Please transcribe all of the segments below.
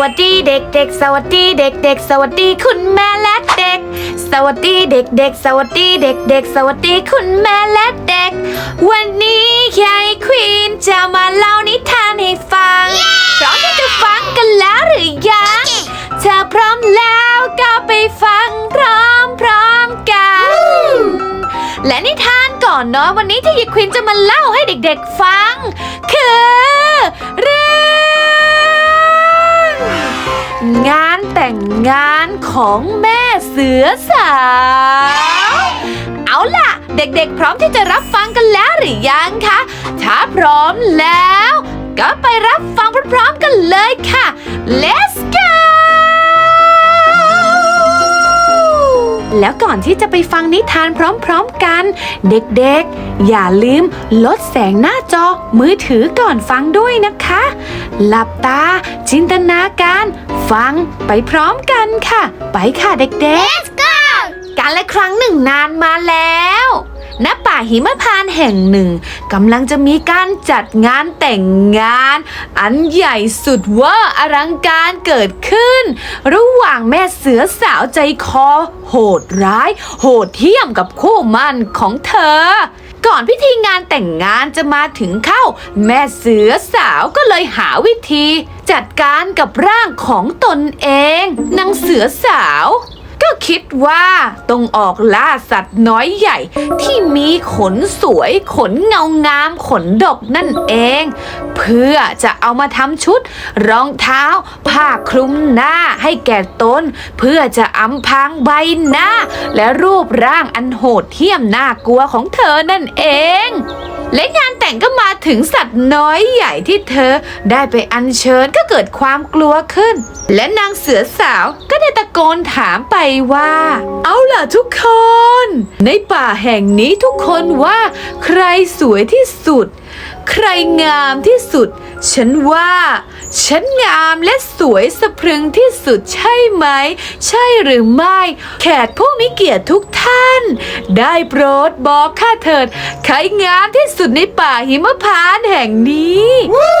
วัสดีเด็กๆ สวัสดีเด็กๆ สวัสดีคุณแม่และเด็ก สวัสดีเด็กๆ สวัสดีเด็กๆ สวัสดีคุณแม่และเด็ก วันนี้ยายควีนจะมาเล่านิทานให้ฟัง พร้อมที่จะฟังกันแล้วหรือยังถ้าพร้อมแล้วก็ไปฟังพร้อมๆกัน และนิทานก่อนเนาะวันนี้ที่ยายควีนจะมาเล่าให้เด็กๆฟัง คือเรื่อง งานแต่งงานของแม่เสือสาว เอาล่ะ เด็กๆ พร้อมที่จะรับฟังกันแล้วหรือยังคะถ้าพร้อมแล้ว ก็ไปรับฟังพร้อมๆกันเลยค่ะ let's go แล้วก่อนที่จะไปฟังนิทานพร้อมๆกัน เด็กๆ อย่าลืมลดแสงหน้าจอมือถือก่อนฟังด้วยนะคะ หลับตา จินตนาการ ฟังไปพร้อมกันค่ะ ไปค่ะเด็กๆ Let's go การละครั้งหนึ่งนานมาแล้วณป่าหิมพานต์แห่งหนึ่งกำลังจะมีการจัดงานแต่งงาน อันใหญ่สุดเว่าอลังการเกิดขึ้น ระหว่างแม่เสือสาวใจคอ โหดร้าย โหดเหี้ยมกับคู่หมั่นของเธอ ก่อนพิธีงานแต่งงานจะมาถึงเข้า แม่เสือสาวก็เลยหาวิธี จัดการกับร่างของตนเองนางเสือสาว คิดว่าต้องออกล่าสัตว์น้อยใหญ่ ที่มีขนสวย ขนเงางาม ขนดกนั่นเอง เพื่อจะเอามาทำชุด รองเท้า ผ้าคลุมหน้าให้แก่ตน เพื่อจะอำพางใบหน้า และรูปร่างอันโหดเหี้ยมน่ากลัวของเธอนั่นเองและงานแต่งก็มาถึงสัตว์น้อยใหญ่ที่เธอได้ไปอัญเชิญก็เกิดความกลัวขึ้น และนางเสือสาวก็ได้ตะโกนถามไปว่า เอาล่ะทุกคน ในป่าแห่งนี้ทุกคนว่าใครสวยที่สุด ใครงามที่สุด ฉันว่า ฉันงามและสวยสะพรึงที่สุดใช่ไหม ใช่หรือไม่ แขกผู้มีเกียรติทุกท่าน ได้โปรดบอกข้าเถิด ใครงามที่สุดในป่าหิมพานต์แห่งนี้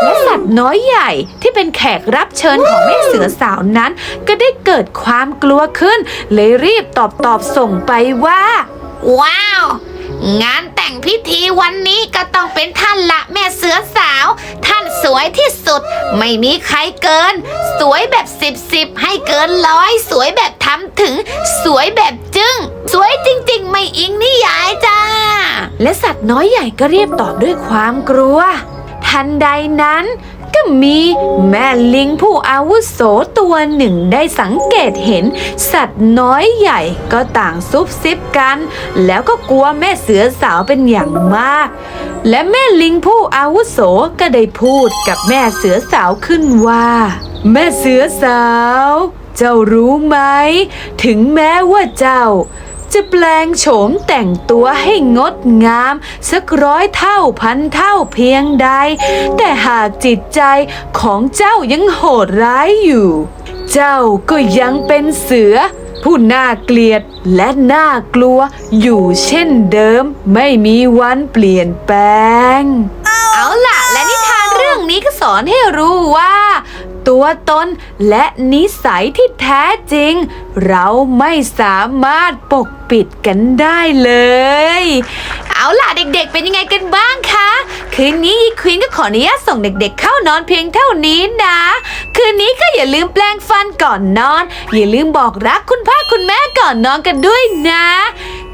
และสัตว์น้อยใหญ่ที่เป็นแขกรับเชิญของแม่เสือสาวนั้น ก็ได้เกิดความกลัวขึ้น เลยรีบตอบตอบส่งไปว่า ว้าว งานแต่งพิธีวันนี้ก็ต้องเป็นท่านละแม่เสือสาว ท่านสวยที่สุด ไม่มีใครเกิน สวยแบบสิบสิบให้เกินร้อย สวยแบบทำถึง สวยแบบจึง้ง สวยจริง ๆ ไม่อิงนิยายจ้า และสัตว์น้อยใหญ่ก็เรียบตอบด้วยความกลัว ทันใดนั้น ก็มีแม่ลิงผู้อาวุโสตัวหนึ่งได้สังเกตเห็น สัตว์น้อยใหญ่ก็ต่างซุบซิบกัน แล้วก็กลัวแม่เสือสาวเป็นอย่างมาก และแม่ลิงผู้อาวุโสก็ได้พูดกับแม่เสือสาวขึ้นว่า แม่เสือสาว เจ้ารู้ไหม ถึงแม้ว่าเจ้า จะแปลงโฉมแต่งตัวให้งดงาม สักร้อยเท่าพันเท่าเพียงใด แต่หากจิตใจของเจ้ายังโหดร้ายอยู่ เจ้าก็ยังเป็นเสือ ผู้น่าเกลียดและน่ากลัวอยู่เช่นเดิม ไม่มีวันเปลี่ยนแปลง เอาล่ะ และนิทานเรื่องนี้ก็สอนให้รู้ว่า ตัวตนและนิสัยที่แท้จริง เราไม่สามารถปกปิดกันได้เลย เอาล่ะเด็กๆเป็นยังไงกันบ้างคะ คืนนี้ยีควีนก็ขออนุญาตส่งเด็กๆ เข้านอนเพียงเท่านี้นะ คืนนี้ก็อย่าลืมแปลงฟันก่อนนอน อย่าลืมบอกรักคุณพ่อคุณแม่ก่อนนอนกันด้วยนะ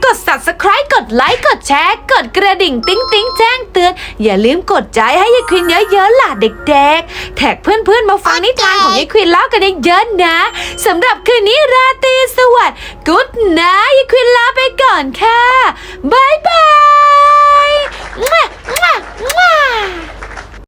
กด subscribe กดไลค์ กดแชร์ กดกระดิ่งติ๊งติ๊งแจ้งเตือน อย่าลืมกดใจให้ยายควินเยอะๆล่ะเด็กๆ แท็กเพื่อนๆ มาฟังนิทานของยายควินเล่ากันเยอะๆนะสำหรับคืนนี้ราตรีสวัสดิ์กุ๊ดนะยายควินลาไปก่อนค่ะ